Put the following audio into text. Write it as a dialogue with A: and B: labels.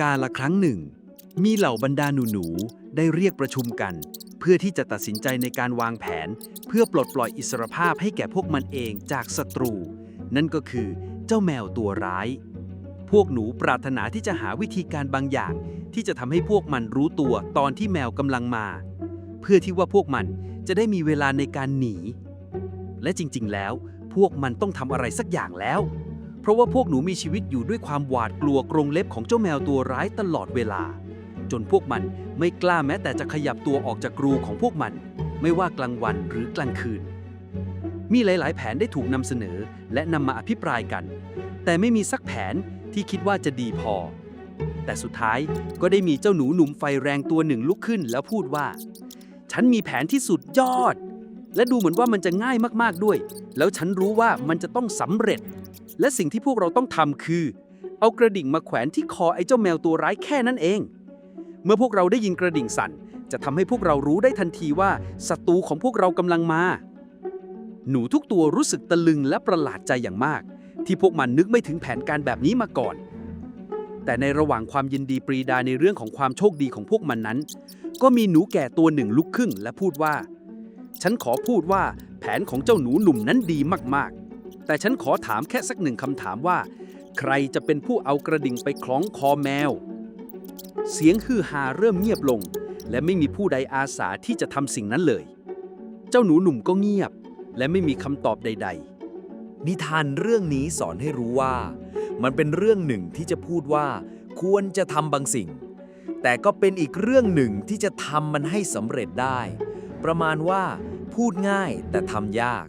A: กาละครั้งหนึ่ง มีเหล่าบรรดาหนูๆได้เรียกประชุมกัน เพื่อที่จะตัดสินใจในการวางแผน เพื่อปลดปล่อยอิสรภาพให้แก่พวกมันเองจากศัตรู นั่นก็คือเจ้าแมวตัวร้าย พวกหนูปรารถนาที่จะหาวิธีการบางอย่าง ที่จะทำให้พวกมันรู้ตัวตอนที่แมวกำลังมา เพื่อที่ว่าพวกมันจะได้มีเวลาในการหนี และจริงๆแล้ว พวกมันต้องทำอะไรสักอย่างแล้ว ราะว่าพวกหนูมีชีวิตอยู่ด้วยความหวาดกลัวกรงเล็บของเจ้าแมวตัวร้ายตลอดเวลา จนพวกมันไม่กล้าแม้แต่จะขยับตัวออกจากกรูของพวกมัน ไม่ว่ากลางวันหรือกลางคืน มีหลาย ๆ แผนได้ถูกนำเสนอและนำมาอภิปรายกัน แต่ไม่มีสักแผนที่คิดว่าจะดีพอ แต่สุดท้ายก็ได้มีเจ้าหนูหนุ่มไฟแรงตัวหนึ่งลุกขึ้นแล้วพูดว่า ฉันมีแผนที่สุดยอด และดูเหมือนว่ามันจะง่ายมากๆด้วย แล้วฉันรู้ว่ามันจะต้องสำเร็จ และสิ่งที่พวกเราต้องทำคือ เอากระดิ่งมาแขวนที่คอไอ้เจ้าแมวตัวร้ายแค่นั้นเอง เมื่อพวกเราได้ยินกระดิ่งสั่น จะทำให้พวกเรารู้ได้ทันทีว่าศัตรูของพวกเรากำลังมา หนูทุกตัวรู้สึกตะลึงและประหลาดใจอย่างมาก ที่พวกมันนึกไม่ถึงแผนการแบบนี้มาก่อน แต่ในระหว่างความยินดีปรีดาในเรื่องของความโชคดีของพวกมันนั้น ก็มีหนูแก่ตัวหนึ่งลุกขึ้นและพูดว่า ฉันขอพูดว่าแผนของเจ้าหนูหนุ่มนั้นดีมากๆ แต่ฉันขอถามแค่สักหนึ่งคำถามว่า ใครจะเป็นผู้เอากระดิ่งไปคล้องคอแมว เสียงฮือฮาเริ่มเงียบลง และไม่มีผู้ใดอาสาที่จะทำสิ่งนั้นเลย เจ้าหนูหนุ่มก็เงียบ และไม่มีคำตอบใด ๆ
B: นิทานเรื่องนี้สอนให้รู้ว่า มันเป็นเรื่องหนึ่งที่จะพูดว่า ควรจะทำบางสิ่ง แต่ก็เป็นอีกเรื่องหนึ่งที่จะทำมันให้สำเร็จได้ ประมาณว่า พูดง่ายแต่ทำยาก